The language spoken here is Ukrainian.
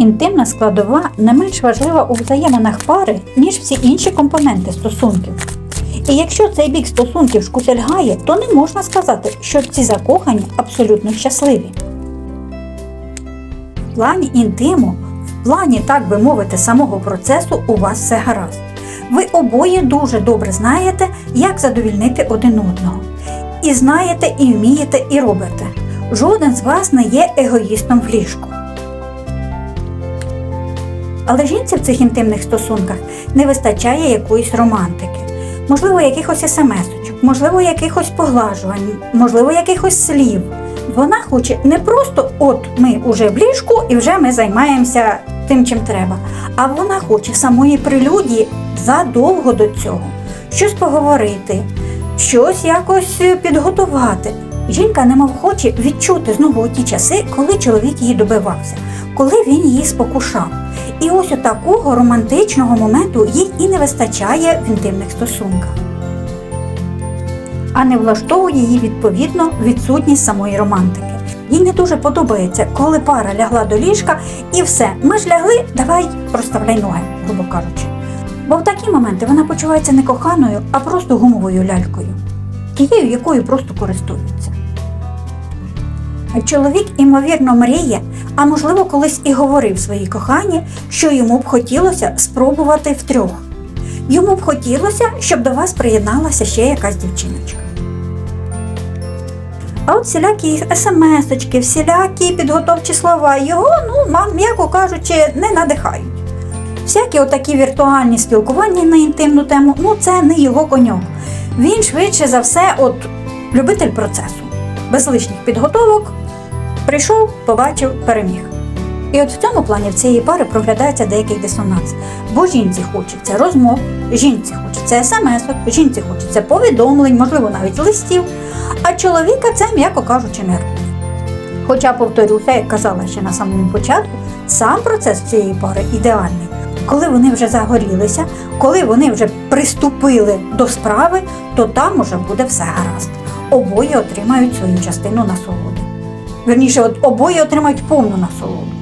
Інтимна складова не менш важлива у взаєминах пари, ніж всі інші компоненти стосунків. І якщо цей бік стосунків шкутельгає, то не можна сказати, що ці закохані абсолютно щасливі. В плані інтиму, в плані, так би мовити, самого процесу у вас все гаразд. Ви обоє дуже добре знаєте, як задовільнити один одного. І знаєте, і вмієте, і робите. Жоден з вас не є егоїстом в ліжку. Але жінці в цих інтимних стосунках не вистачає якоїсь романтики, можливо, якихось смс-очок, можливо, якихось поглажувань, можливо, якихось слів. Вона хоче не просто от ми уже в ліжку і вже ми займаємося тим, чим треба, а вона хоче самої прелюдії задовго до цього, щось поговорити, щось якось підготувати. Жінка немов хоче відчути знову ті часи, коли чоловік її добивався, коли він її спокушав. І ось такого романтичного моменту їй і не вистачає в інтимних стосунках. А не влаштовує її відповідно відсутність самої романтики. Їй не дуже подобається, коли пара лягла до ліжка і все, ми ж лягли, давай проставляй ноги, грубо кажучи. Бо в такі моменти вона почувається не коханою, а просто гумовою лялькою, тією, якою просто користуються. Чоловік, імовірно, мріє, а можливо, колись і говорив своїй коханій, що йому б хотілося спробувати втрьох. Йому б хотілося, щоб до вас приєдналася ще якась дівчиночка. А от всілякі смс-очки, всілякі підготовчі слова його, ну, м'яко кажучи, не надихають. Всякі отакі віртуальні спілкування на інтимну тему, ну це не його коньок. Він швидше за все, от любитель процесу, без лишніх підготовок, прийшов, побачив, переміг. І от в цьому плані в цієї пари проглядається деякий дисонанс. Бо жінці хочеться розмов, жінці хочеться смс, жінці хочеться повідомлень, можливо, навіть листів, а чоловіка це, м'яко кажучи, нерв. Хоча, повторюся, як казала ще на самому початку, сам процес цієї пари ідеальний. Коли вони вже загорілися, коли вони вже приступили до справи, то там уже буде все гаразд. Обоє отримають свою частину насолоди. Верніше, от обоє отримають повну насолоду.